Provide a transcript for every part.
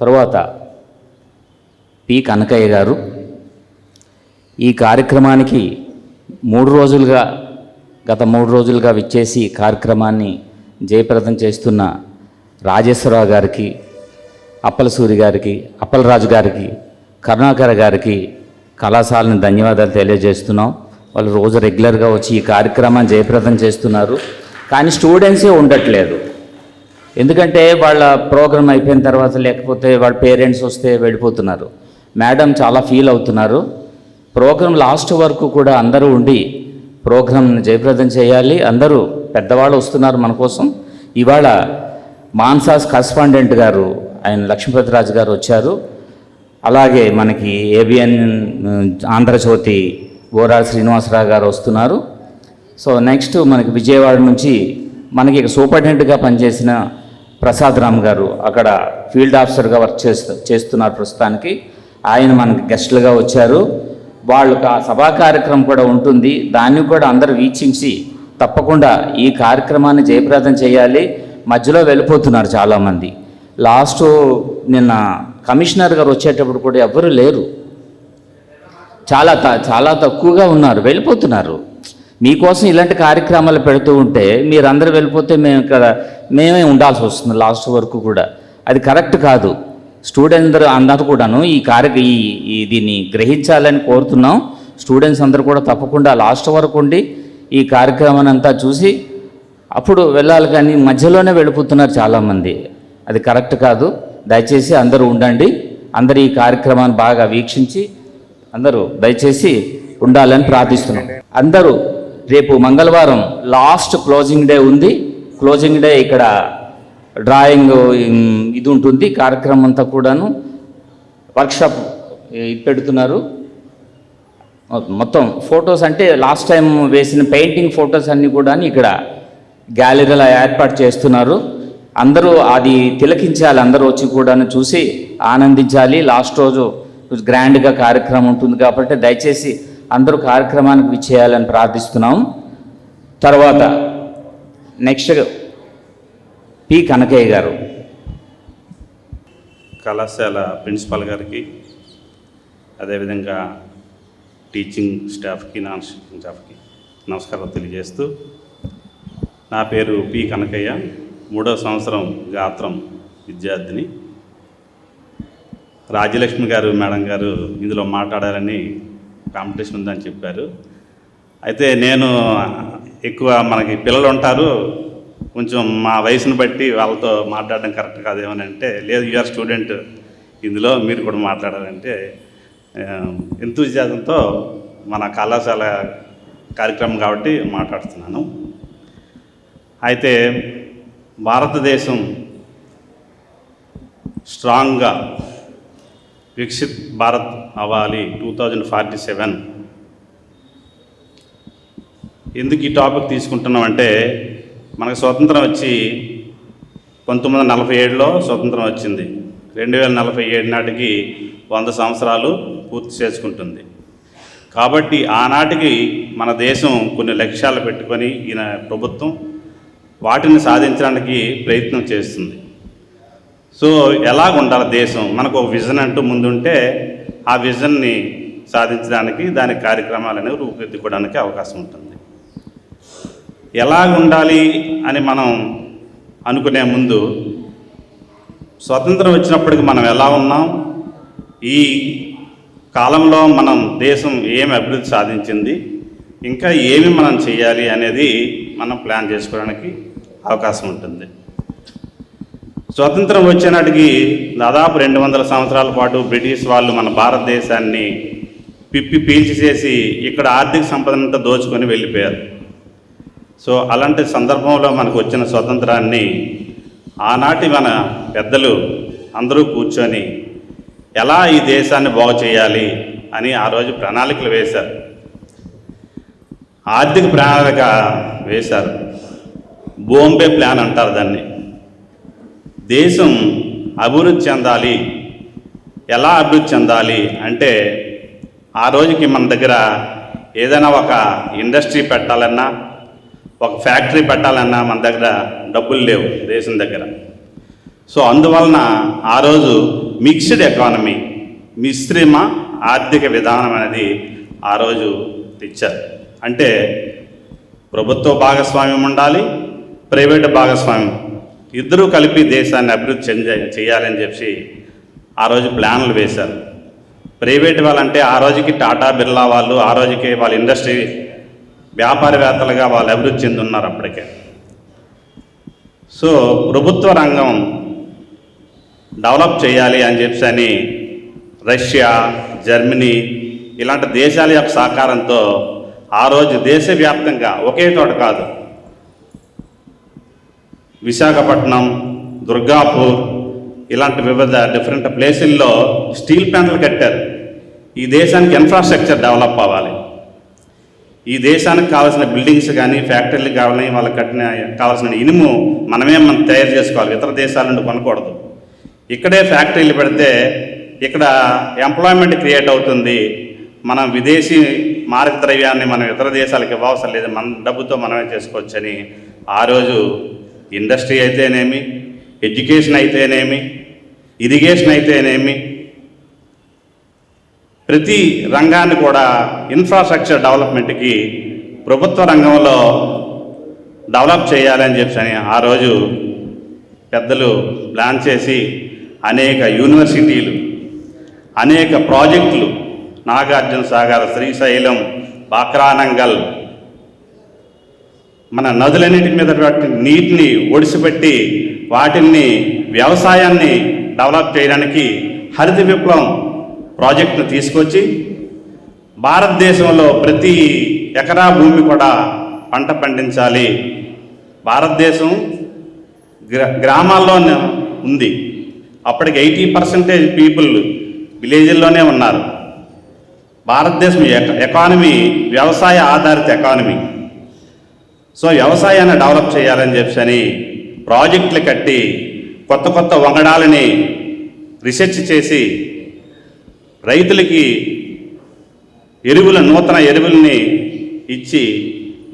తర్వాత పి కనకయ్య గారు ఈ కార్యక్రమానికి మూడు రోజులుగా గత మూడు రోజులుగా విచ్చేసి కార్యక్రమాన్ని జయప్రదం చేస్తున్న రాజేశ్వరరావు గారికి అప్పలసూరి గారికి అప్పలరాజు గారికి కరుణాకర్ గారికి కళాశాలని ధన్యవాదాలు తెలియజేస్తున్నాం. వాళ్ళు రోజు రెగ్యులర్గా వచ్చి ఈ కార్యక్రమాన్ని జయప్రదం చేస్తున్నారు. కానీ స్టూడెంట్సే ఉండట్లేదు. ఎందుకంటే వాళ్ళ ప్రోగ్రామ్ అయిపోయిన తర్వాత లేకపోతే వాళ్ళ పేరెంట్స్ వస్తే వెళ్ళిపోతున్నారు. మేడం చాలా ఫీల్ అవుతున్నారు. ప్రోగ్రాం లాస్ట్ వరకు కూడా అందరూ ఉండి ప్రోగ్రామ్ని జయప్రదం చేయాలి. అందరూ పెద్దవాళ్ళు వస్తున్నారు మన కోసం. ఇవాళ మాన్సాస్ కరస్పాండెంట్ గారు ఆయన లక్ష్మీపతిరాజు గారు వచ్చారు. అలాగే మనకి ఏబిఎన్ ఆంధ్రజ్యోతి బోరా శ్రీనివాసరావు గారు వస్తున్నారు. సో నెక్స్ట్ మనకి విజయవాడ నుంచి మనకి సూపరింటెండెంట్గా పనిచేసిన ప్రసాద్ రామ్ గారు అక్కడ ఫీల్డ్ ఆఫీసర్గా వర్క్ చేస్తూ చేస్తున్నారు ప్రస్తుతానికి. ఆయన మనకి గెస్టులుగా వచ్చారు. వాళ్ళకి ఆ సభా కార్యక్రమం కూడా ఉంటుంది. దాన్ని కూడా అందరూ వీక్షించి తప్పకుండా ఈ కార్యక్రమాన్ని జయప్రదం చేయాలి. మధ్యలో వెళ్ళిపోతున్నారు చాలామంది. లాస్ట్ నిన్న కమిషనర్ గారు వచ్చేటప్పుడు కూడా ఎవ్వరూ లేరు. చాలా త- చాలా తక్కువగా ఉన్నారు. వెళ్ళిపోతున్నారు. మీకోసం ఇలాంటి కార్యక్రమాలు పెడుతూ ఉంటే మీరందరూ వెళ్ళిపోతే మేము ఇక్కడ మేమే ఉండాల్సి వస్తుంది లాస్ట్ వరకు కూడా. అది కరెక్ట్ కాదు. స్టూడెంట్ అందరూ అందరూ కూడాను ఈ కార్య ఈ ఈ దీన్ని గ్రహించాలని కోరుతున్నాం. స్టూడెంట్స్ అందరూ కూడా తప్పకుండా లాస్ట్ వరకు ఉండి ఈ కార్యక్రమాన్ని అంతా చూసి అప్పుడు వెళ్ళాలి కానీ మధ్యలోనే వెళ్ళిపోతున్నారు చాలామంది. అది కరెక్ట్ కాదు. దయచేసి అందరూ ఉండండి. అందరూ ఈ కార్యక్రమాన్ని బాగా వీక్షించి అందరూ దయచేసి ఉండాలని ప్రార్థిస్తున్నాం. అందరూ రేపు మంగళవారం లాస్ట్ క్లోజింగ్ డే ఉంది. క్లోజింగ్ డే ఇక్కడ డ్రాయింగ్ ఇది ఉంటుంది. కార్యక్రమం అంతా కూడాను వర్క్షాప్ ఇది పెడుతున్నారు. మొత్తం ఫొటోస్ అంటే లాస్ట్ టైం వేసిన పెయింటింగ్ ఫొటోస్ అన్నీ కూడా ఇక్కడ గ్యాలరీలో ఏర్పాటు చేస్తున్నారు. అందరూ అది తిలకించాలి. అందరూ వచ్చి కూడా చూసి ఆనందించాలి. లాస్ట్ రోజు గ్రాండ్గా కార్యక్రమం ఉంటుంది కాబట్టి దయచేసి అందరూ కార్యక్రమానికి విచ్చేయాలని ప్రార్థిస్తున్నాం. తర్వాత నెక్స్ట్ పి కనకయ్య గారు. కళాశాల ప్రిన్సిపాల్ గారికి అదేవిధంగా టీచింగ్ స్టాఫ్కి నాన్ టీచింగ్ స్టాఫ్కి నమస్కారం తెలియజేస్తూ నా పేరు పి కనకయ్య. మూడో సంవత్సరం గాత్రం విద్యార్థిని. రాజ్యలక్ష్మి గారు మేడం గారు ఇందులో మాట్లాడాలని కాంపిటీషన్ ఉందని చెప్పారు. అయితే నేను ఎక్కువ మనకి పిల్లలు ఉంటారు కొంచెం మా వయసును బట్టి వాళ్ళతో మాట్లాడడం కరెక్ట్ కాదేమని అంటే లేదు యూఆర్ స్టూడెంట్ ఇందులో మీరు కూడా మాట్లాడాలంటే ఎంతూజియాజంతో మన కళాశాల కార్యక్రమం కాబట్టి మాట్లాడుతున్నాను. అయితే భారతదేశం స్ట్రాంగ్గా వికసిత్ భారత్ అవ్వాలి టూ థౌజండ్ ఫార్టీ సెవెన్ ఎందుకు ఈ టాపిక్ తీసుకుంటున్నామంటే మనకు స్వతంత్రం వచ్చి పంతొమ్మిది వందల నలభై ఏడులో స్వతంత్రం వచ్చింది. రెండు వేల నలభై ఏడు నాటికి వంద సంవత్సరాలు పూర్తి చేసుకుంటుంది. కాబట్టి ఆనాటికి మన దేశం కొన్ని లక్ష్యాలు పెట్టుకొని ఈయన ప్రభుత్వం వాటిని సాధించడానికి ప్రయత్నం చేస్తుంది. సో ఎలాగ ఉండాలి దేశం? మనకు ఒక విజన్ అంటూ ముందుంటే ఆ విజన్ని సాధించడానికి దాని కార్యక్రమాలు అనేవి రూపుదిద్దుకోవడానికి అవకాశం ఉంటుంది. ఎలాగ ఉండాలి అని మనం అనుకునే ముందు స్వతంత్రం వచ్చినప్పటికి మనం ఎలా ఉన్నాం? ఈ కాలంలో మనం దేశం ఏమి అభివృద్ధి సాధించింది? ఇంకా ఏమి మనం చేయాలి అనేది మనం ప్లాన్ చేసుకోవడానికి అవకాశం ఉంటుంది. స్వతంత్రం వచ్చినటికి దాదాపు రెండు వందల సంవత్సరాల పాటు బ్రిటిష్ వాళ్ళు మన భారతదేశాన్ని పిప్పి పీల్చి చేసి ఇక్కడ ఆర్థిక సంపదంతా దోచుకొని వెళ్ళిపోయారు. సో అలాంటి సందర్భంలో మనకు వచ్చిన స్వతంత్రాన్ని ఆనాటి మన పెద్దలు అందరూ కూర్చొని ఎలా ఈ దేశాన్ని బాగు చేయాలి అని ఆ రోజు ప్రణాళికలు వేశారు. ఆర్థిక ప్రణాళిక వేశారు. బోంబే ప్లాన్ అంటారు దాన్ని. దేశం అభివృద్ధి చెందాలి. ఎలా అభివృద్ధి చెందాలి అంటే ఆ రోజుకి మన దగ్గర ఏదైనా ఒక ఇండస్ట్రీ పెట్టాలన్నా ఒక ఫ్యాక్టరీ పెట్టాలన్నా మన దగ్గర డబ్బులు లేవు దేశం దగ్గర. సో అందువలన ఆ రోజు మిక్స్డ్ ఎకానమీ మిశ్రమ ఆర్థిక విధానం అనేది ఆ రోజు తెచ్చారు. అంటే ప్రభుత్వ భాగస్వామ్యం ఉండాలి ప్రైవేట్ భాగస్వామ్యం ఇద్దరూ కలిపి దేశాన్ని అభివృద్ధి చెంద చేయాలని చెప్పి ఆ రోజు ప్లాన్లు వేశారు. ప్రైవేట్ వాళ్ళంటే ఆ రోజుకి టాటా బిర్లా వాళ్ళు ఆ రోజుకి వాళ్ళ ఇండస్ట్రీ వ్యాపారవేత్తలుగా వాళ్ళు అభివృద్ధి చెందున్నారు అప్పటికే. సో ప్రభుత్వ రంగం డెవలప్ చేయాలి అని చెప్పి అని రష్యా జర్మనీ ఇలాంటి దేశాల యొక్క సహకారంతో ఆ రోజు దేశవ్యాప్తంగా ఒకే చోట కాదు విశాఖపట్నం దుర్గాపూర్ ఇలాంటి వివిధ డిఫరెంట్ ప్లేసుల్లో స్టీల్ ప్లాంట్లు కట్టారు. ఈ దేశానికి ఇన్ఫ్రాస్ట్రక్చర్ డెవలప్ అవ్వాలి. ఈ దేశానికి కావాల్సిన బిల్డింగ్స్ కానీ ఫ్యాక్టరీలు కావాలని వాళ్ళకి కట్టిన కావాల్సిన ఇనుము మనమే మనం తయారు చేసుకోవాలి. ఇతర దేశాల నుండి కొనకూడదు. ఇక్కడే ఫ్యాక్టరీలు పెడితే ఇక్కడ ఎంప్లాయ్మెంట్ క్రియేట్ అవుతుంది. మనం విదేశీ మారక ద్రవ్యాన్ని మనం ఇతర దేశాలకు ఇవ్వవసరం లేదు. మన డబ్బుతో మనమే చేసుకోవచ్చని ఆ రోజు ఇండస్ట్రీ అయితేనేమి ఎడ్యుకేషన్ అయితేనేమి ఇరిగేషన్ అయితేనేమి ప్రతి రంగాన్ని కూడా ఇన్ఫ్రాస్ట్రక్చర్ డెవలప్మెంట్కి ప్రభుత్వ రంగంలో డెవలప్ చేయాలని చెప్పి ఆ రోజు పెద్దలు ప్లాన్ చేసి అనేక యూనివర్సిటీలు అనేక ప్రాజెక్టులు నాగార్జున సాగర్ శ్రీశైలం బాక్రానంగల్ మన నదులన్నిటి మీద నీటిని ఒడిసిపెట్టి వాటిని వ్యవసాయాన్ని డెవలప్ చేయడానికి హరిత విప్లవం ప్రాజెక్టును తీసుకొచ్చి భారతదేశంలో ప్రతి ఎకరా భూమి కూడా పంట పండించాలి. భారతదేశం గ్రా గ్రామాల్లో ఉంది. అప్పటికి ఎయిటీ పర్సెంటేజ్ పీపుల్ విలేజ్ల్లోనే ఉన్నారు. భారతదేశం ఎక- ఎకానమీ వ్యవసాయ ఆధారిత ఎకానమీ. సో వ్యవసాయాన్ని డెవలప్ చేయాలని చెప్పి అని ప్రాజెక్టులు కట్టి కొత్త కొత్త వంగడాలని రీసెర్చ్ చేసి రైతులకి ఎరువుల నూతన ఎరువుల్ని ఇచ్చి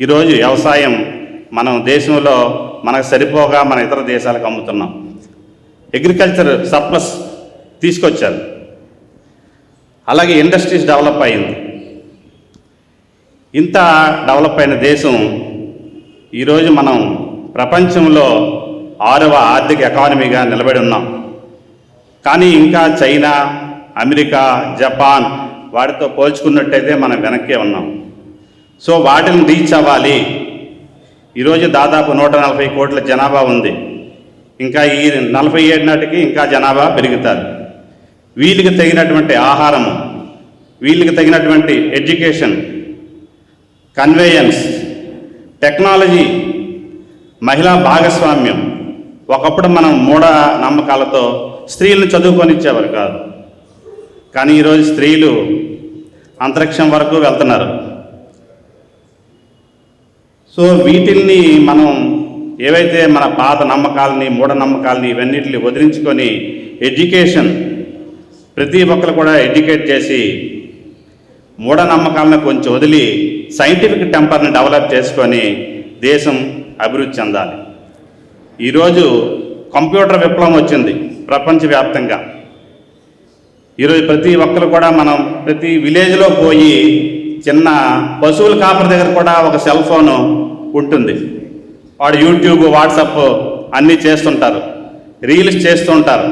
ఈరోజు వ్యవసాయం మనం దేశంలో మనకు సరిపోగా మన ఇతర దేశాలకు అమ్ముతున్నాం. అగ్రికల్చర్ సర్ప్లస్ తీసుకొచ్చారు. అలాగే ఇండస్ట్రీస్ డెవలప్ అయింది. ఇంత డెవలప్ అయిన దేశం ఈరోజు మనం ప్రపంచంలో ఆరవ ఆర్థిక ఎకానమీగా నిలబడి ఉన్నాం. కానీ ఇంకా చైనా అమెరికా జపాన్ వాటితో పోల్చుకున్నట్టయితే మనం వెనక్కే ఉన్నాం. సో వాటిని రీచ్ అవ్వాలి. ఈరోజు దాదాపు నూట నలభై కోట్ల జనాభా ఉంది. ఇంకా ఈ నలభై ఏడు నాటికి ఇంకా జనాభా పెరుగుతారు. వీళ్ళకి తగినటువంటి ఆహారం వీళ్ళకి తగినటువంటి ఎడ్యుకేషన్ కన్వేయన్స్ టెక్నాలజీ మహిళా భాగస్వామ్యం ఒకప్పుడు మనం మూఢ నమ్మకాలతో స్త్రీలను చదువుకొనిచ్చేవారు కాదు. కానీ ఈరోజు స్త్రీలు అంతరిక్షం వరకు వెళ్తున్నారు. సో వీటిల్ని మనం ఏవైతే మన పాత నమ్మకాలని మూఢనమ్మకాలని ఇవన్నిటిని వదిలించుకొని ఎడ్యుకేషన్ ప్రతి ఒక్కరు కూడా ఎడ్యుకేట్ చేసి మూఢనమ్మకాలను కొంచెం వదిలి సైంటిఫిక్ టెంపర్ని డెవలప్ చేసుకొని దేశం అభివృద్ధి చెందాలి. ఈరోజు కంప్యూటర్ విప్లవం వచ్చింది ప్రపంచవ్యాప్తంగా. ఈరోజు ప్రతి ఒక్కరు కూడా మనం ప్రతి విలేజ్లో పోయి చిన్న పశువుల కాపరి దగ్గర కూడా ఒక సెల్ ఫోను ఉంటుంది. వాడు యూట్యూబ్ వాట్సాప్ అన్నీ చేస్తుంటారు రీల్స్ చేస్తూ ఉంటారు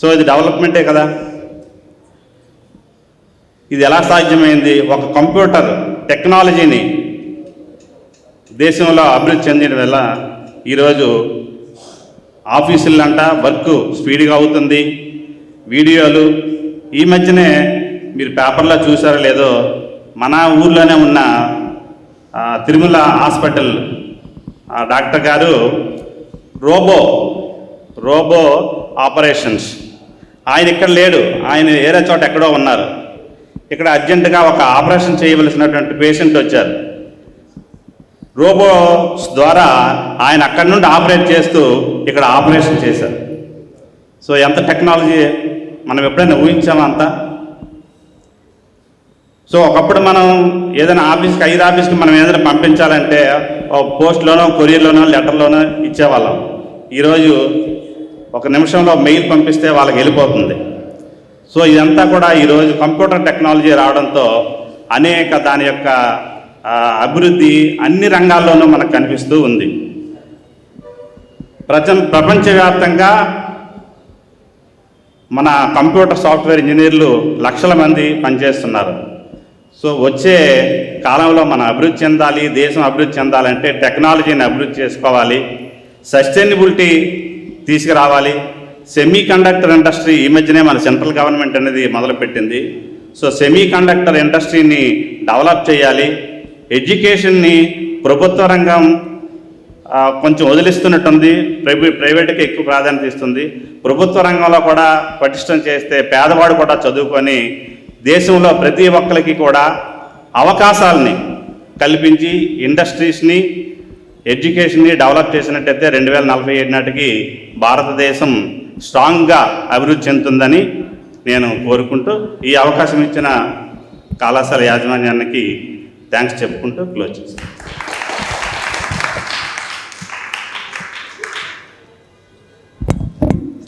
సో ఇది డెవలప్మెంటే కదా. ఇది ఎలా సాధ్యమైంది? ఒక కంప్యూటర్ టెక్నాలజీని దేశంలో అభివృద్ధి చెందిన వల్ల ఈరోజు ఆఫీసులంట వర్క్ స్పీడ్గా అవుతుంది. వీడియోలు ఈ మధ్యనే మీరు పేపర్లో చూసారో లేదో మన ఊర్లోనే ఉన్న తిరుమల హాస్పిటల్ డాక్టర్ గారు రోబో రోబో ఆపరేషన్స్. ఆయన ఇక్కడ లేడు. ఆయన వేరే చోట ఎక్కడో ఉన్నారు. ఇక్కడ అర్జెంటుగా ఒక ఆపరేషన్ చేయవలసినటువంటి పేషెంట్ వచ్చారు. రోబోస్ ద్వారా ఆయన అక్కడి నుండి ఆపరేట్ చేస్తూ ఇక్కడ ఆపరేషన్ చేశారు. సో ఎంత టెక్నాలజీ మనం ఎప్పుడైనా ఊహించామా అంతా? సో ఒకప్పుడు మనం ఏదైనా ఆఫీస్కి ఐదు ఆఫీస్కి మనం ఏదైనా పంపించాలంటే పోస్ట్లోనో కొరియర్లోనో లెటర్లోనో ఇచ్చేవాళ్ళం. ఈరోజు ఒక నిమిషంలో మెయిల్ పంపిస్తే వాళ్ళకి వెళ్ళిపోతుంది. సో ఇదంతా కూడా ఈరోజు కంప్యూటర్ టెక్నాలజీ రావడంతో అనేక దాని యొక్క అభివృద్ధి అన్ని రంగాల్లోనూ మనకు కనిపిస్తూ ఉంది. ప్రచ ప్రపంచవ్యాప్తంగా మన కంప్యూటర్ సాఫ్ట్వేర్ ఇంజనీర్లు లక్షల మంది పనిచేస్తున్నారు. సో వచ్చే కాలంలో మనం అభివృద్ధి చెందాలి దేశం అభివృద్ధి చెందాలంటే టెక్నాలజీని అభివృద్ధి చేసుకోవాలి సస్టైనబిలిటీ తీసుకురావాలి సెమీ కండక్టర్ ఇండస్ట్రీ ఈ మధ్యనే మన సెంట్రల్ గవర్నమెంట్ అనేది మొదలుపెట్టింది. సో సెమీ కండక్టర్ ఇండస్ట్రీని డెవలప్ చేయాలి. ఎడ్యుకేషన్ని ప్రభుత్వ రంగం కొంచెం వదిలిస్తున్నట్టుంది. ప్రైవే ప్రైవేట్కి ఎక్కువ ప్రాధాన్యత ఇస్తుంది. ప్రభుత్వ రంగంలో కూడా పటిష్టం చేస్తే పేదవాడు కూడా చదువుకొని దేశంలో ప్రతి ఒక్కరికి కూడా అవకాశాలని కల్పించి ఇండస్ట్రీస్ని ఎడ్యుకేషన్ని డెవలప్ చేసినట్టయితే రెండు వేల నలభై ఏడు నాటికి భారతదేశం స్ట్రాంగ్గా అభివృద్ధి చెందుతుందని నేను కోరుకుంటూ ఈ అవకాశం ఇచ్చిన కళాశాల యాజమాన్యానికి థ్యాంక్స్ చెప్పుకుంటూ క్లోజ్ చేస్తాను.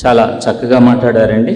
చాలా చక్కగా మాట్లాడారండి.